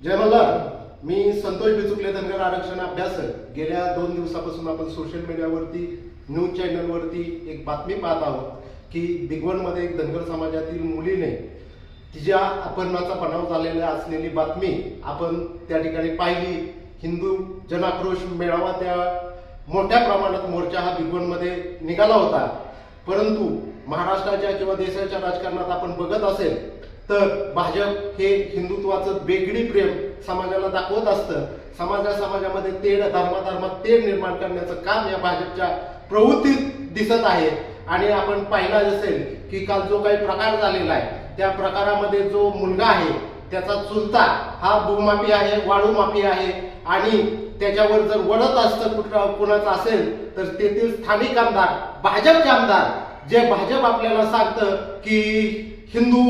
जय मल्हार मी संतोष बिचुकले धनगर आरक्षण अभ्यासक. गेल्या दोन दिवसापासून आपण सोशल मीडियावरती न्यूज चॅनलवरती एक बातमी पाहत आहोत की बिगवनमध्ये एक धनगर समाजातील मुलीने तिच्या अपहरणाचा बनाव झालेला असलेली बातमी आपण त्या ठिकाणी पाहिली. हिंदू जनाक्रोश मेळावा त्या मोठ्या प्रमाणात मोर्चा हा बिगवनमध्ये निघाला होता. परंतु महाराष्ट्राच्या किंवा देशाच्या राजकारणात आपण बघत असेल तर भाजप हे हिंदुत्वाचं वेगळी प्रेम समाजाला दाखवत असतं. समाजा समाजामध्ये तेढ धर्माधर्मात तेढ निर्माण करण्याचं काम या भाजपच्या प्रवृत्तीत दिसत आहे. आणि आपण पाहिला असेल की काल जो काही प्रकार झालेला आहे त्या प्रकारामध्ये जो मुलगा आहे त्याचा चुलता हा भूमाफी आहे वाळू माफी आहे. आणि त्याच्यावर जर वडत असतं कुठं कुणाचं असेल तर तेथील स्थानिक आमदार भाजपचे आमदार जे भाजप आपल्याला सांगतं की हिंदू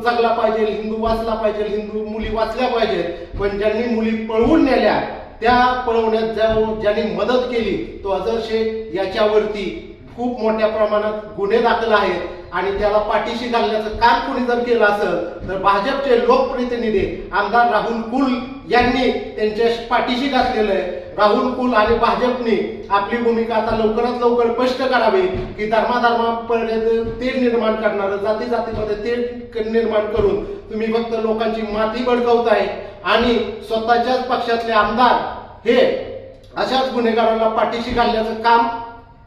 जगला पाहिजे हिंदू वाचला पाहिजे हिंदू मुली वाचल्या पाहिजेत. पण ज्यांनी मुली पळवून नेल्या त्या पळवण्यात ज्या- ज्यांनी मदत केली तो अजर शेख याच्यावरती खूप मोठ्या प्रमाणात गुन्हे दाखल आहेत. आणि त्याला पाठीशी घालण्याचं काम कोणी जर केलं असेल तर भाजपचे लोकप्रतिनिधी आमदार राहुल कुल यांनी त्यांच्या पाठीशी घातलेलं आहे. राहुल कुल आणि भाजपने आपली भूमिका आता लवकरात लवकर स्पष्ट करावी की धर्माधर्मापर्यंत तेढ निर्माण करणार जाती जातीमध्ये तेढ निर्माण करून तुम्ही फक्त लोकांची माती बडकवताय आणि स्वतःच्याच पक्षातले आमदार हे अशाच गुन्हेगारांना पाठीशी घालण्याचं काम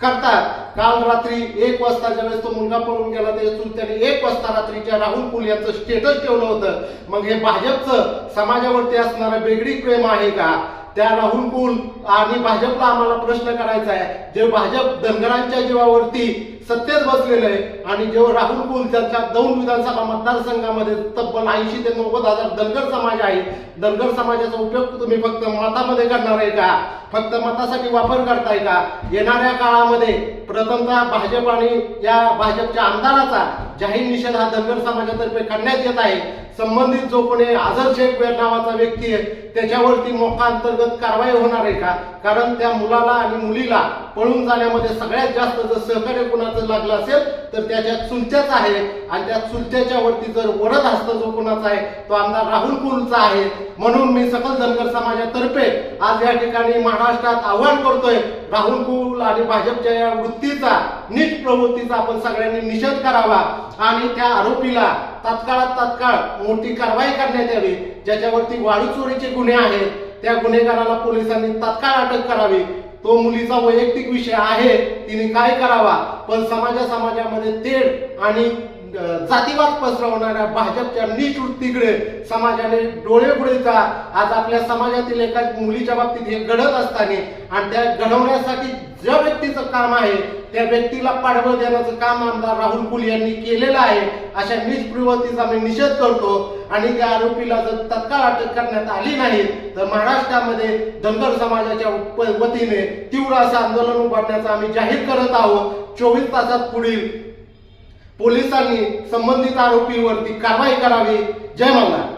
करतात. काल रात्री एक वाजता ज्यावेळेस तो मुलगा पळून गेला त्याच्या चुलत्याने एक वाजता रात्रीच्या राहुल कुल यांचं स्टेटस ठेवलं होतं. मग हे भाजपचं समाजावरती असणारं वेगळी प्रेम आहे का? त्या राहुल कुल आणि भाजपला आम्हाला प्रश्न करायचा आहे. जे भाजप धनगरांच्या जीवावरती सत्तेत बसलेलं आहे. आणि जेव्हा राहुल कुल त्यांच्या दोन विधानसभा मतदारसंघामध्ये तब्बल ऐंशी ते नव्वद हजार धनगर समाज आहे. धनगर समाजाचा उपयोग तुम्ही फक्त मतामध्ये करणार आहे का? फक्त मतासाठी वापर करताय का? येणाऱ्या काळामध्ये प्रथमतः भाजप आणि या भाजपच्या आमदाराचा जाहीर निषेध हा धनगर समाजातर्फे करण्यात येत आहे. संबंधित जो कोणी आझर शेख नावाचा व्यक्ती आहे त्याच्यावरती मोका अंतर्गत कारवाई होणार आहे का? कारण त्या मुलाला आणि मुलीला पळून जाण्यामध्ये सगळ्यात जास्त जर सहकार्य कुणाचं लागलं असेल तर त्याच्या चुलत्याच आहे. आणि त्या चुलत्याच्या वरती जर वरद हस्त जो कुणाचा आहे तो आमदार राहुल कुलचा आहे. म्हणून मी सकल धनगर समाजातर्फे आज या ठिकाणी महाराष्ट्रात आव्हान करतोय राहुल कुल आणि भाजपच्या या वृत्तीचा नीट प्रवृत्तीचा आपण सगळ्यांनी निषेध करावा. आणि त्या आरोपीला तात्काळात तात्काळ मोठी कारवाई करण्यात यावी ज्याच्यावरती वाळू चोरीचे गुन्हे आहेत. त्या गुन्हेगाराला पोलिसांनी तात्काळ अटक करावी. तो मुलीचा वैयक्तिक विषय आहे तिने काय करावा? पण समाजा समाजामध्ये तेढ आणि जातीवाद पसरवणाऱ्या भाजपच्या नीच वृत्तीकडे समाजाने डोळे पुढे आज आपल्या समाजातील एका मुलीच्या बाबतीत हे घडत असताना आणि त्या घडवण्यासाठी ज्या व्यक्तीचं काम आहे त्या व्यक्तीला पाठबळ देण्याचं काम आमदार राहुल कुल यांनी केलेलं आहे अशा नीच प्रवृत्तीचा मी निषेध करतो. आणि त्या आरोपीला जर तत्काळ अटक करण्यात आली नाही तर महाराष्ट्रामध्ये धनगर समाजाच्या वतीने तीव्र असं आंदोलन उभारण्याचं आम्ही जाहीर करत आहोत. चोवीस तासात पुढील पोलिसांनी संबंधित आरोपीवरती कारवाई करावी. जय मल्हार